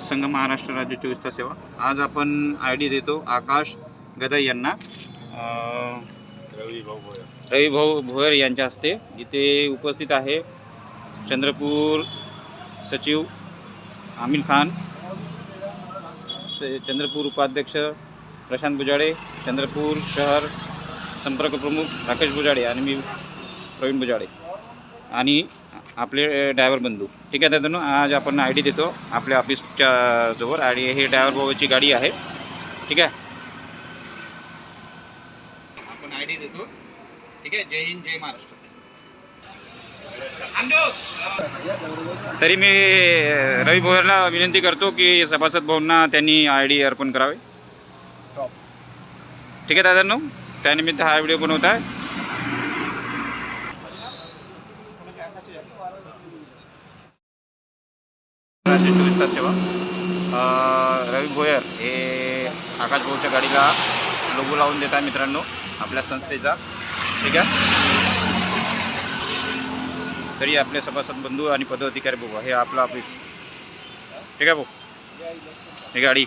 संघ महाराष्ट्र राज्य चोवीस तास सेवा. आज आपण आय डी देतो आकाश गदाई यांना. अं, रवी भाऊ भोयर यांच्या हस्ते. इथे उपस्थित आहे चंद्रपूर सचिव आमिर खान स- चंद्रपूर उपाध्यक्ष प्रशांत बुजाडे चंद्रपूर शहर संपर्क प्रमुख राकेश बुजाडे आणि मी प्रवीण बुजाडे. आणि आपले ड्रायव्हर बंधू. ठीक आहे दादा आज आपण आय डी देतो आपल्या ऑफिसच्या जवळ आणि हे ड्रायव्हर भाऊची गाडी आहे. ठीक आहे? आपण आय डी देतो. ठीक आहे? जय हिंद जय महाराष्ट्र. तरी मी रवी भोयरला विनंती करतो की सभासद भाऊंना त्यांनी आय डी अर्पण करावे. ठीक आहे दादा त्यानिमित्त हा व्हिडिओ बनवत आहे. राज्य चोवीस तास सेवा. रवी भोयर हे आकाश भाऊच्या गाडीला लोगो लावून देत आहे मित्रांनो आपल्या संस्थेचा. ठीक आहे? तरी आपले सभासद बंधू आणि पदाधिकारी बघू हे आपलं ऑफिस ठीक आहे भाऊ? ही गाडी.